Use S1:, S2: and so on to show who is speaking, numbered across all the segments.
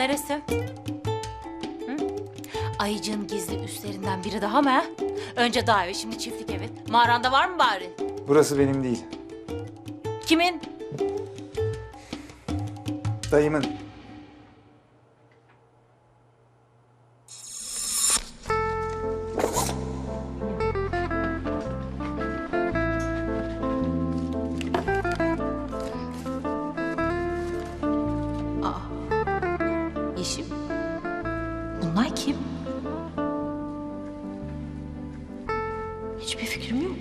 S1: neresi? Ayıcığın gizli üstlerinden biri daha mı? ha? Önce dağ evi, şimdi çiftlik evi. Mağaranda var mı bari?
S2: Burası benim değil.
S1: Kimin?
S2: Dayımın.
S1: Hiçbir fikrim yok.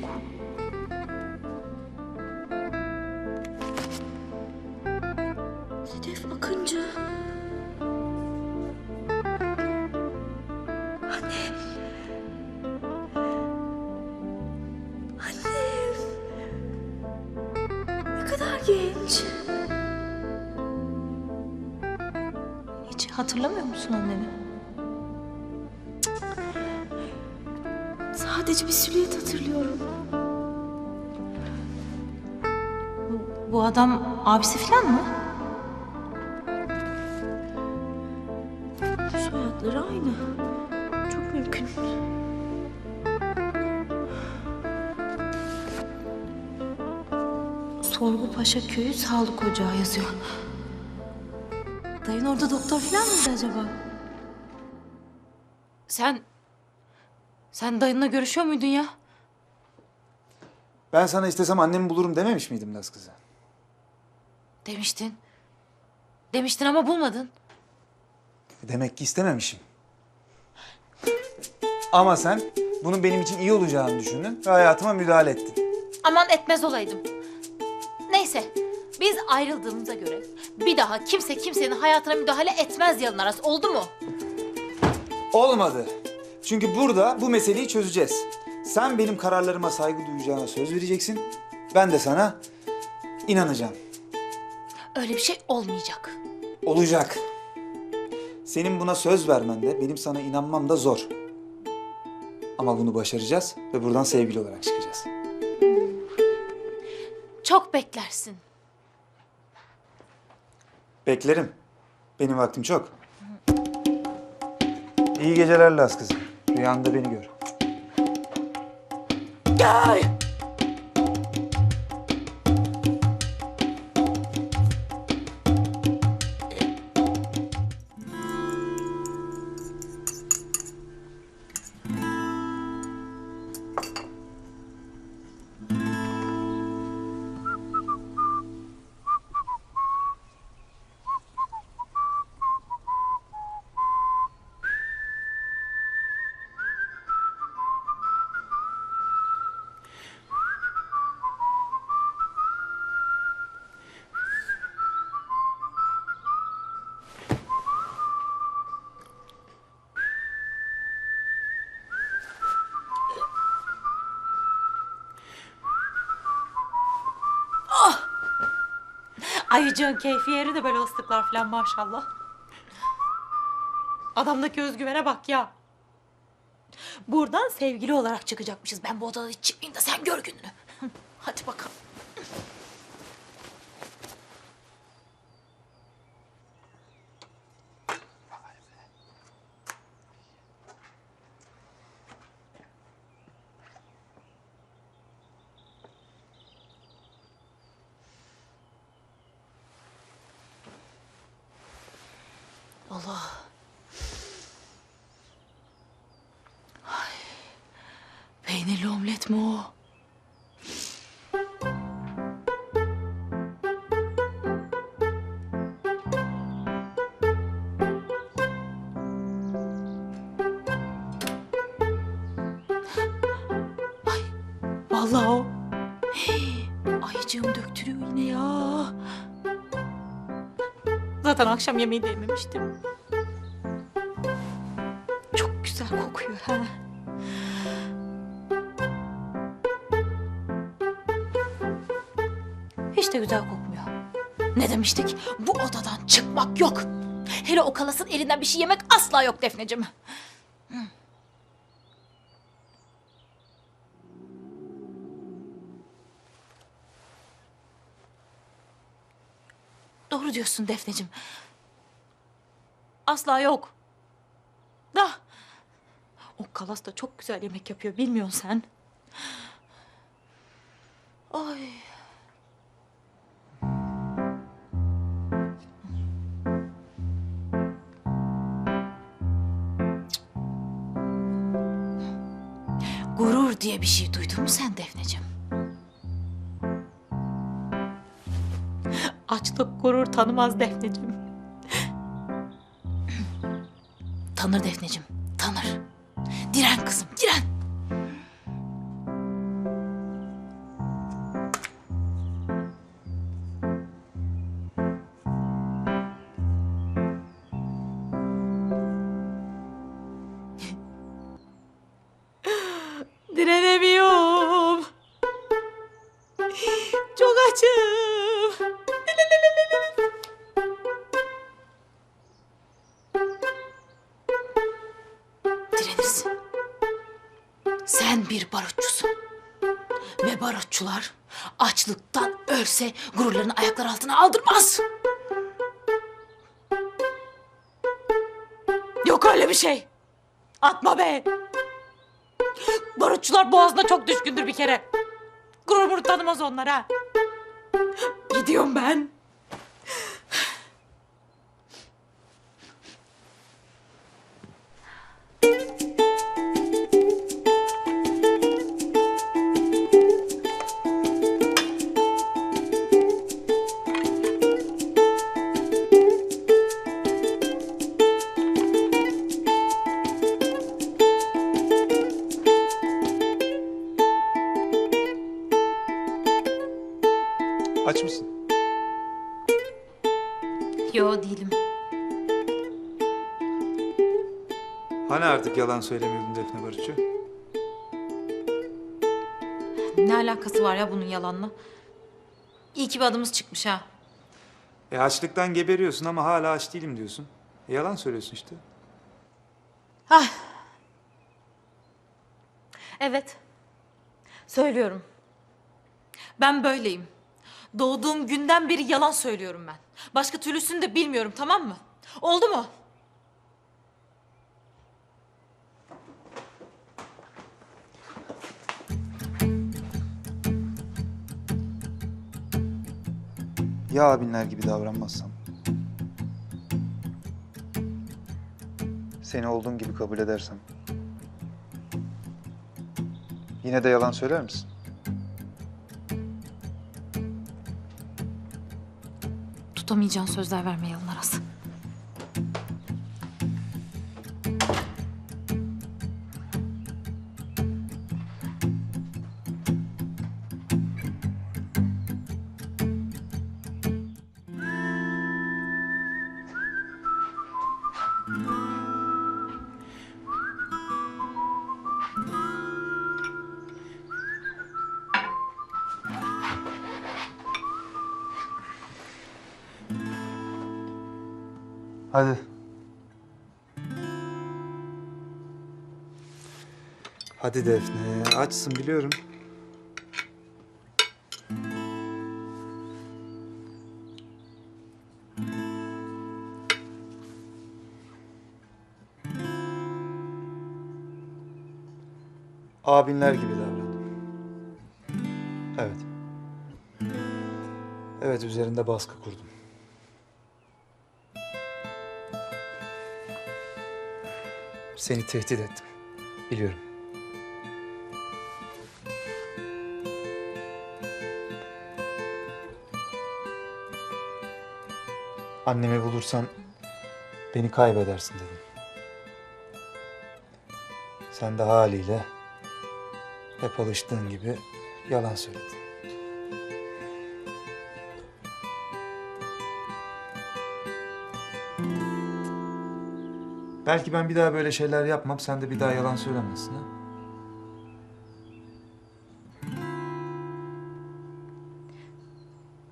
S1: Sedef Akıncı. Annem. Annem. Ne kadar genç. Hiç hatırlamıyor musun anneni? Sadece bir silüet hatırlıyorum. Bu, bu adam abisi falan mı? Soyadları aynı. Çok mümkün. Sorgu Paşa Köyü Sağlık Ocağı yazıyor. Dayın orada doktor falan mıydı acaba? Sen... Sen dayınla görüşüyor muydun ya?
S2: Ben sana istesem annemi bulurum dememiş miydim Laz kızı?
S1: Demiştin. Demiştin ama bulmadın.
S2: Demek ki istememişim. Ama sen bunun benim için iyi olacağını düşündün ve hayatıma müdahale ettin.
S1: Aman etmez olaydım. Neyse. Biz ayrıldığımıza göre bir daha kimse kimsenin hayatına müdahale etmez yalın arası. Oldu mu?
S2: Olmadı. Çünkü burada bu meseleyi çözeceğiz. Sen benim kararlarıma saygı duyacağına söz vereceksin. Ben de sana inanacağım.
S1: Öyle bir şey olmayacak.
S2: Olacak. Senin buna söz vermen de benim sana inanmam da zor. Ama bunu başaracağız ve buradan sevgili olarak çıkacağız.
S1: Çok beklersin.
S2: Beklerim. Benim vaktim çok. İyi geceler Laz kızım. Rüyanda beni gör.
S1: Gel. Ayıcığın keyfi yeri de böyle ıslıklar falan maşallah. Adamdaki özgüvene bak ya. Buradan sevgili olarak çıkacakmışız. Ben bu odadan hiç çıkmayayım da sen gör gününü. Hadi bakalım. Allah. Ay. Peynirli omlet mi o? Ay, vallahi o. Hey, ayıcığım döktürüyor yine ya. Zaten akşam yemeği de yememiştim. Güzel kokuyor ha. Hiç de güzel kokmuyor. Ne demiştik? Bu odadan çıkmak yok. Hele o kalasın elinden bir şey yemek asla yok Defneciğim. Doğru diyorsun Defneciğim. Asla yok. Da O kalas da çok güzel yemek yapıyor bilmiyorsun sen. Ay. Gurur diye bir şey duydun mu sen Defneciğim? Açlık gurur tanımaz Defneciğim. Tanır Defneciğim, tanır. Diren kızım, diren. Direnemiyorum. Çok açım. Ve barutçular açlıktan ölse gururlarını ayaklar altına aldırmaz. Yok öyle bir şey. Atma be. Barutçular boğazına çok düşkündür bir kere. Gurur murur tanımaz onlara. Gidiyorum ben.
S2: Aç mısın?
S1: Yo değilim.
S2: Hani artık yalan söylemiyordun Defne Barutçu?
S1: Ne alakası var ya bunun yalanla? İyi ki bir adımız çıkmış ha.
S2: E açlıktan geberiyorsun ama hala aç değilim diyorsun. E, yalan söylüyorsun işte.
S1: Evet. Söylüyorum. Ben böyleyim. Doğduğum günden beri yalan söylüyorum ben. Başka türlüsünü de bilmiyorum tamam mı? Oldu mu?
S2: Ya abinler gibi davranmazsam? Seni olduğun gibi kabul edersem? Yine de yalan söyler misin?
S1: Tutamayacağın sözler verme yalın arası.
S2: Hadi. Hadi Defne, açsın biliyorum. Abinler gibi davran. Evet. Evet, üzerinde baskı kurdum. Seni tehdit ettim. Biliyorum. Annemi bulursan beni kaybedersin dedim. Sen de haliyle hep alıştığın gibi yalan söyledin. Belki ben bir daha böyle şeyler yapmam, sen de bir daha yalan söylemezsin ha?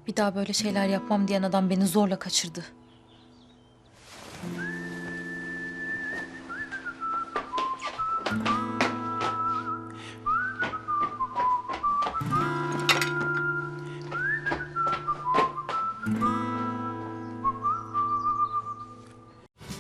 S1: Bir daha böyle şeyler yapmam diyen adam beni zorla kaçırdı.